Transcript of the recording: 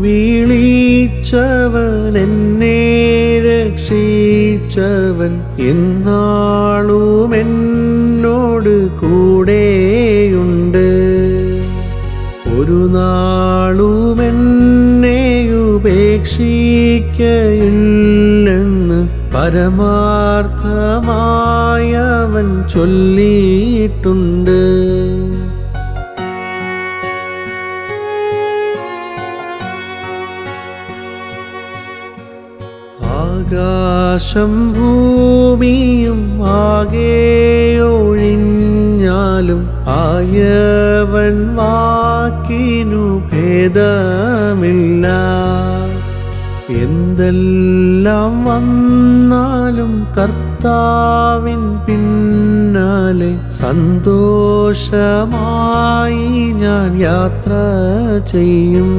സ്നേഹിച്ചവൻ എന്നെ രക്ഷിച്ചവൻ എന്നാളും എന്നോട് കൂടെയുണ്ട്. ഒരു നാളും എന്നെ ഉപേക്ഷിക്കയില്ലെന്ന് പരമാർത്ഥമായവൻ ചൊല്ലിയിട്ടുണ്ട്. ആകാശം ഭൂമിയും ആകെ ഒഴിഞ്ഞാലും ആയവൻ വാക്കിനു ഭേദമില്ല. എന്തെല്ലാം വന്നാലും കർത്താവിൻ പിന്നാലെ സന്തോഷമായി ഞാൻ യാത്ര ചെയ്യും.